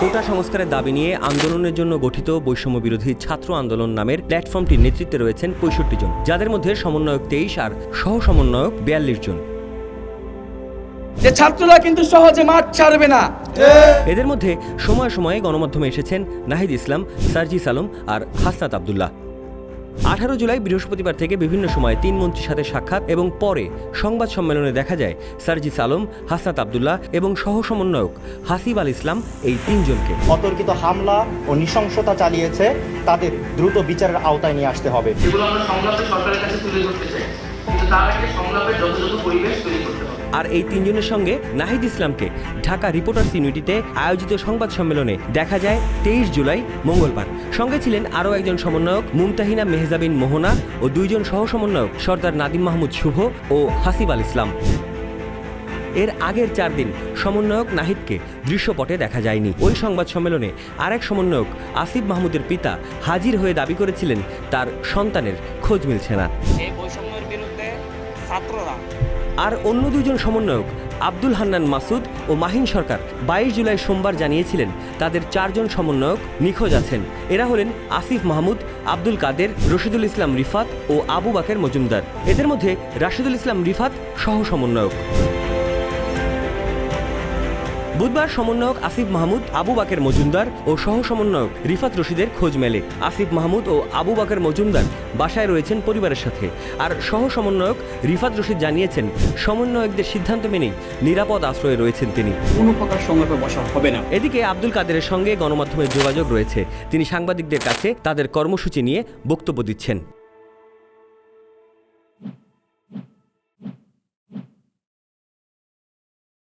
কোটা সংস্কারের দাবি নিয়ে আন্দোলনের জন্য গঠিত বৈষম্য বিরোধী ছাত্র আন্দোলন নামের প্ল্যাটফর্মটির নেতৃত্বে রয়েছেন পঁয়ষট্টি জন যাদের মধ্যে সমন্বয়ক তেইশ আর সহ সমন্বয়ক বিয়াল্লিশ জন। যে ছাত্ররা কিন্তু সহজে মাঠ ছাড়বে না। এদের মধ্যে সময় সময়ে গণমাধ্যমে এসেছেন নাহিদ ইসলাম সার্জিস সালম আর হাসনাত আবদুল্লাহ। আঠারো জুলাই বৃহস্পতিবার থেকে বিভিন্ন সময়ে তিন মন্ত্রীর সাথে সাক্ষাৎ এবং পরে সংবাদ সম্মেলনে দেখা যায় সার্জিস আলম হাসনাত আবদুল্লাহ এবং সহ সমন্বয়ক হাসিব আল ইসলাম এই তিনজনকে। অতর্কিত হামলা ও নৃশংসতা চালিয়েছে তাদের দ্রুত বিচারের আওতায় নিয়ে আসতে হবে। এগুলো আমরা সংলাপে সরকারের কাছে তুলে ধরতে চাই। কিন্তু তার আগে সংলাপের যথাযথ পরিবেশ আর এই তিনজনের সঙ্গে নাহিদ ইসলামকে ঢাকা রিপোর্টার্স ইউনিটিতে আয়োজিত সংবাদ সম্মেলনে দেখা যায় তেইশ জুলাই মঙ্গলবার। সঙ্গে ছিলেন আরও একজন সমন্বয়ক মুমতাহিনা মেহজাবিন মোহনা ও দুইজন সহ সমন্বয়ক সর্দার নাদিম মাহমুদ শুভ ও হাসিব আল ইসলাম। এর আগের চার দিন সমন্বয়ক নাহিদকে দৃশ্যপটে দেখা যায়নি। ওই সংবাদ সম্মেলনে আরেক সমন্বয়ক আসিফ মাহমুদের পিতা হাজির হয়ে দাবি করেছিলেন, তার সন্তানের খোঁজ মিলছে না। ছাত্ররা। আর অন্য দুজন সমন্বয়ক, আব্দুল হান্নান মাসুদ ও মাহিন সরকার, বাইশ জুলাই সোমবার জানিয়েছিলেন, তাদের চারজন সমন্বয়ক নিখোঁজ আছেন। এরা হলেন আসিফ মাহমুদ, আব্দুল কাদের, রশিদুল ইসলাম রিফাত ও আবু বাকের মজুমদার। এদের মধ্যে রাশিদুল ইসলাম রিফাত সহ সমন্বয়ক। বুধবার সমন্বয়ক আসিফ মাহমুদ আবু বাকের মজুমদার ও সহ সমন্বয়ক রিফাত রশিদের খোঁজ মেলে। আসিফ মাহমুদ ও আবু বাকের মজুমদার বাসায় রয়েছেন পরিবারের সাথে। আর সহ সমন্বয়ক রিফাত রশিদ জানিয়েছেন সমন্বয়কদের সিদ্ধান্ত মেনেই নিরাপদ আশ্রয়ে রয়েছেন তিনি। কোনো প্রকার সংলাপে বসা হবে না। এদিকে আব্দুল কাদেরের সঙ্গে গণমাধ্যমের যোগাযোগ রয়েছে। তিনি সাংবাদিকদের কাছে তাদের কর্মসূচি নিয়ে বক্তব্য দিচ্ছেন।